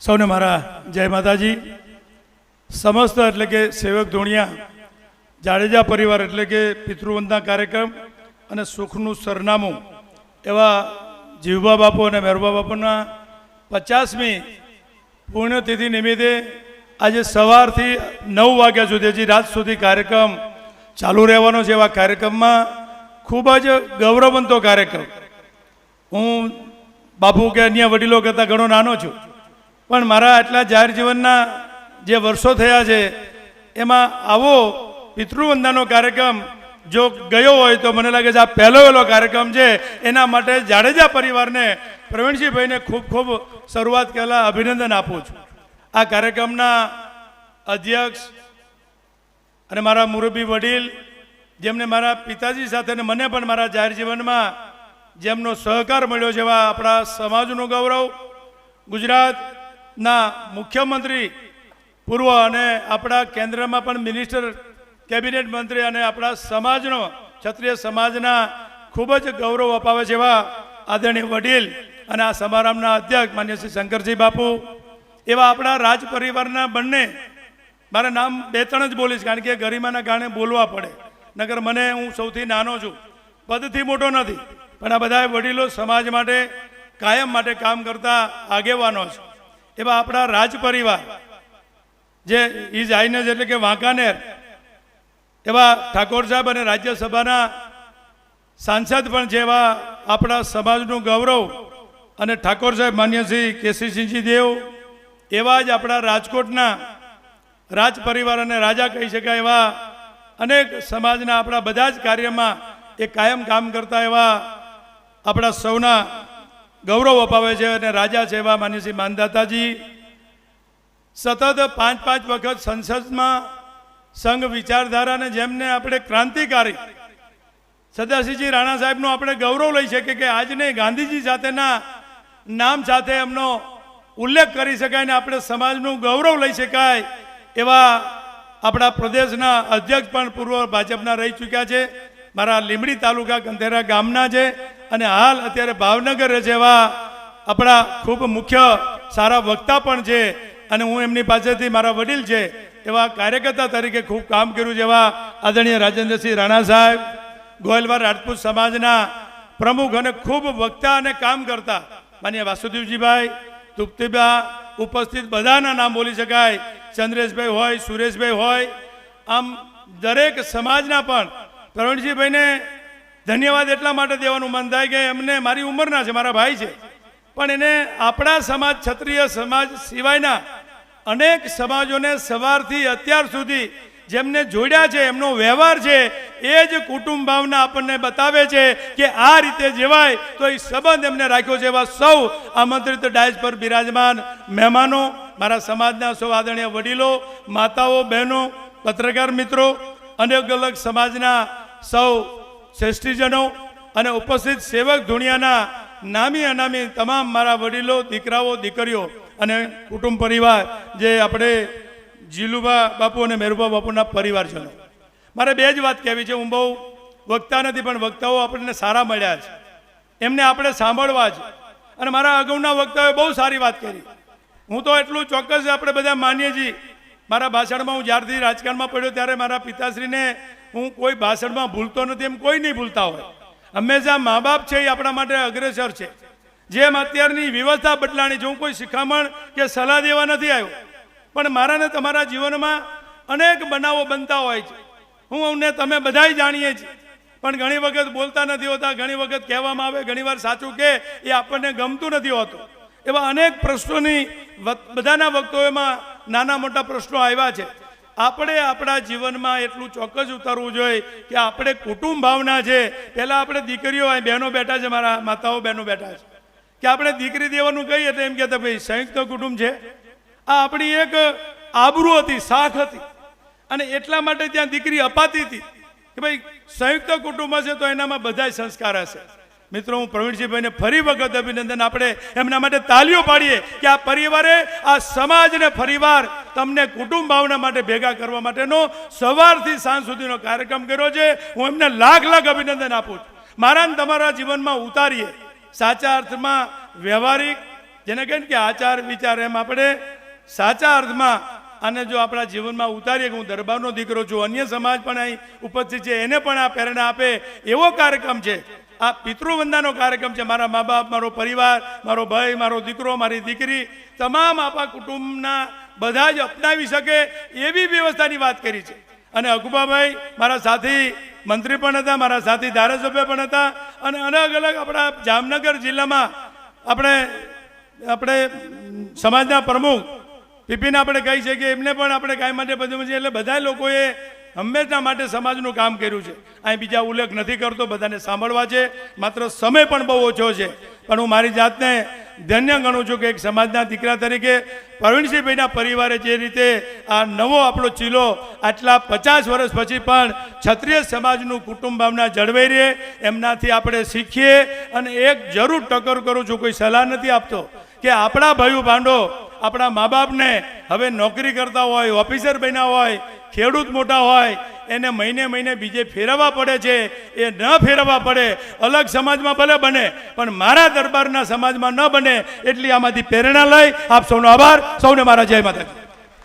સૌને મારા જય માતાજી. સમસ્ત એટલે કે સેવક ધોણિયા, જાડેજા પરિવાર એટલે કે પિતૃવંદના કાર્યક્રમ અને સુખનું સરનામું એવા જીવબા બાપુ અને મહેરબા બાપુના પચાસમી પુણ્યતિથિ નિમિત્તે આજે સવારથી નવ વાગ્યા સુધી, હજી રાત સુધી કાર્યક્રમ ચાલુ રહેવાનો છે. એવા કાર્યક્રમમાં ખૂબ જ ગૌરવવંતો કાર્યક્રમ. હું બાપુ કે અન્ય વડીલો કરતાં ઘણો નાનો છું. પણ મારા આટલા જાહેર જીવનના જે વર્ષો થયા છે, એમાં આવો પિતૃવંદનાનો કાર્યક્રમ જો ગયો હોય તો મને લાગે છે આ પહેલો વહેલો કાર્યક્રમ છે. એના માટે જાડેજા પરિવારને પ્રવીણસિંહભાઈને ખૂબ ખૂબ શરૂઆત પહેલાં અભિનંદન આપું છું. આ કાર્યક્રમના અધ્યક્ષ અને મારા મુરબી વડીલ, જેમને મારા પિતાજી સાથે અને મને પણ મારા જાહેર જીવનમાં જેમનો સહકાર મળ્યો છે એવા આપણા સમાજનું ગૌરવ ગુજરાતના મુખ્યમંત્રી, પૂર્વ અને આપણા કેન્દ્રમાં પણ મિનિસ્ટર, કેબિનેટ મંત્રી અને આપણા સમાજનો, ક્ષત્રિય સમાજના ખૂબ જ ગૌરવ અપાવે છે એવા આદરણીય વડીલ અને આ સમારંભના અધ્યક્ષ માન્ય શ્રી શંકરજી બાપુ, એવા આપણા રાજ પરિવારના બંને, મારા નામ બે ત્રણ જ બોલીશ કારણ કે ગરિમાના કારણે બોલવા પડે. નગર મને હું સૌથી નાનો છું. પદથી મોટો નથી, પણ આ બધા વડીલો સમાજ માટે, કાયમ માટે કામ કરતા આગેવાનો છે એવા આપણા રાજ પરિવાર જે ઇઝ આઈનસ એટલે કે વાંકાનેર, એવા ઠાકોર સાહેબ અને રાજ્યસભાના સાંસદ પણ છે એવા આપણા સમાજનું ગૌરવ અને ઠાકોર સાહેબ માન્ય શ્રી કેસીસિંહજી દેવ, એવા જ આપણા રાજકોટના રાજ પરિવાર અને રાજા કહી શકાય એવા અનેક સમાજના આપણા બધા જ કાર્યમાં એ કાયમ કામ કરતા એવા આપણા સૌના ગૌરવ અપાવે છે અને રાજા છે એવા માનસિંહ માનદાતાજી. સતત પાંચ પાંચ વખત સંસદમાં સંઘ વિચારધારાને જેમને આપણે ક્રાંતિકારી, સદાશિવજી રાણા સાહેબનો આપણે ગૌરવ લઈ શકીએ કે આજને ગાંધીજી સાથેના નામ સાથે એમનો ઉલ્લેખ કરી શકાય ને આપણે સમાજનું ગૌરવ લઈ શકાય એવા આપણા પ્રદેશના અધ્યક્ષ પણ પૂર્વ ભાજપના રહી ચૂક્યા છે. મારા લીમડી તાલુકા કંધેરા ગામના છે. અને હાલ અત્યારે ભાવનગર જેવા આપણા ખૂબ મુખ્ય સારા વક્તા પણ છે અને હું એમની પાસેથી મારા વડીલ છે એવા કાર્યકર્તા તરીકે ખૂબ કામ કર્યું જેવા આદરણીય રાજેન્દ્રસિંહ રાણા સાહેબ ગોયલવાર રાજપૂત સમાજના પ્રમુખ અને ખૂબ વક્તા અને કામ કરતા માન્ય વાસુદેવજીભાઈ, તુપ્તિબા ઉપસ્થિત બધાના નામ બોલી શકાય, ચંદ્રેશભાઈ હોય, સુરેશભાઈ હોય, આમ દરેક સમાજના પણ પ્રવીણસિંહભાઈને ધન્યવાદ એટલા માટે દેવાનું મન થાય કે એમને મારી ઉંમરના છે, મારા ભાઈ છે. પણ એને આપણા સમાજ, ક્ષત્રિય સમાજ સિવાયના અનેક સમાજોને સવારથી અત્યાર સુધી જેમને જોડ્યા છે, એમનો વ્યવહાર છે, એ જ કુટુંબ ભાવના આપણને બતાવે છે કે આ રીતે જેવાય તો એ સંબંધ એમને રાખ્યો છે. એવા સૌ આમંત્રિત ડાયસ પર બિરાજમાન મહેમાનો, મારા સમાજના સૌ આદરણીય વડીલો, માતાઓ, બહેનો, પત્રકાર મિત્રો, અનેક અલગ સમાજના સૌ શ્રેષ્ઠીજનો અને ઉપસ્થિત સેવક ધુણિયાના નામી અનામી તમામ મારા વડીલો, દીકરાઓ, દીકરીઓ અને કુટુંબ પરિવાર, જે આપણે જીલુભા બાપુ અને મેરુભા બાપુના પરિવારજનો. મારે બે જ વાત કહેવી છે, હું બહુ વક્તા નથી, પણ વક્તાઓ આપણને સારા મળ્યા છે. એમને આપણે સાંભળવા છે અને મારા અગાઉના વક્તાઓએ બહુ સારી વાત કરી. હું તો એટલું ચોક્કસ આપણે બધા માનીએ છીએ. મારા ભાષણમાં હું જ્યારથી રાજકારણમાં પડ્યો, ત્યારે મારા પિતાશ્રીને હું કોઈ ભાષણમાં ભૂલતો નથી, એમ કોઈ નહીં ભૂલતા હોય. હંમેશા મા બાપ છે એ આપણા માટે અગ્રેસર છે. જેમ અત્યારની વ્યવસ્થા બદલાણી છે, હું કોઈ શિખામણ કે સલાહ દેવા નથી આવ્યો. પણ મારા ને તમારા જીવનમાં અનેક બનાવો બનતા હોય છે. હું અમને તમે બધાય જાણીએ છીએ. પણ ઘણી વખત બોલતા નથી હોતા, ઘણી વખત કહેવામાં આવે ઘણીવાર સાચું કે એ આપણને ગમતું નથી હોતું. એવા અનેક પ્રશ્નોની બધાના વક્તવ્યમાં નાના મોટા પ્રશ્નો આવ્યા છે. આપણે આપણા જીવનમાં એટલું ચોક્કસ ઉતારવું જોઈએ કે આપણે કુટુંબ ભાવના છે. પહેલાં આપણે દીકરીઓ બહેનો બેઠા છે, મારા માતાઓ બહેનો બેઠા છે. કે આપણે દીકરી દેવાનું કહીએ એટલે એમ કહેતા ભાઈ, સંયુક્ત કુટુંબ છે. આ આપણી એક આબરૂ હતી શાખ હતી. અને એટલા માટે ત્યાં દીકરી અપાતી હતી કે ભાઈ, સંયુક્ત કુટુંબ હશે તો એનામાં બધા સંસ્કાર હશે. મિત્રો, હું પ્રવીણસિંહભાઈને ફરી વખત અભિનંદન. આપણે એમના માટે તાલીઓ પાડીએ કે આ પરિવારે, આ સમાજને ફરીવાર તમને કુટુંબ ભાવના માટે ભેગા કરવા માટેનો સવારથી સાંજ સુધીનો કાર્યક્રમ કર્યો છે. હું એમને લાખ લાખ અભિનંદન આપું છું. મારા તમારા જીવનમાં ઉતારીએ. સાચા અર્થમાં વ્યવહારિક, જેને કહે કે આચાર, વિચાર એમ આપણે સાચા અર્થમાં અને જો આપણા જીવનમાં ઉતારીએ કે હું દરબારનો દીકરો છું, અન્ય સમાજ પણ અહીં ઉપસ્થિત છે, એને પણ આ પ્રેરણા આપે એવો કાર્યક્રમ છે. આ પિતૃવંદાનો કાર્યક્રમ છે. મારા મા બાપ, મારો પરિવાર, મારો ભાઈ, મારો દીકરો, મારી દીકરી, તમામ આપણા કુટુંબના બધા જ અપનાવી શકે એવી વ્યવસ્થાની વાત કરી છે. અને અકુબાભાઈ મારા સાથી મંત્રી પણ હતા, મારા સાથી ધારાસભ્ય પણ હતા અને અલગ અલગ આપણા જામનગર જિલ્લામાં આપણે આપણે સમાજના પ્રમુખ પીપીને આપણે કહી શકીએ, એમને પણ આપણે કાંઈ માટે બધું છે. એટલે બધા લોકોએ હંમેશા માટે સમાજનું કામ કર્યું છે. અહીં બીજા ઉલ્લેખ નથી કરતો, બધાને સાંભળવા છે. માત્ર સમય પણ બહુ ઓછો છે. પણ હું મારી જાતને ધન્ય ગણું છું કે એક સમાજના દીકરા તરીકે પ્રવીણસિંહભાઈના પરિવારે જે રીતે આ નવો આપણો ચીલો આટલા પચાસ વર્ષ પછી પણ ક્ષત્રિય સમાજનું કુટુંબ ભાવના જળવાઈ રહે, એમનાથી આપણે શીખીએ અને એક જરૂર ટક્કર કરું છું, કોઈ સલાહ નથી આપતો કે આપણા ભાઈઓ ભાંડો આપણા મા બાપને હવે નોકરી કરતા હોય, ઓફિસર બન્યા હોય ખેડૂત મોટા હોય, એને મહિને મહિને બીજે ફેરવવા પડે છે. એ ન ફેરવવા પડે. અલગ સમાજમાં ભલે બને, પણ મારા દરબારના સમાજમાં ન બને, એટલી આમાંથી પ્રેરણા લઈ આપ સૌનો આભાર. સૌને મારા જય માતાજી.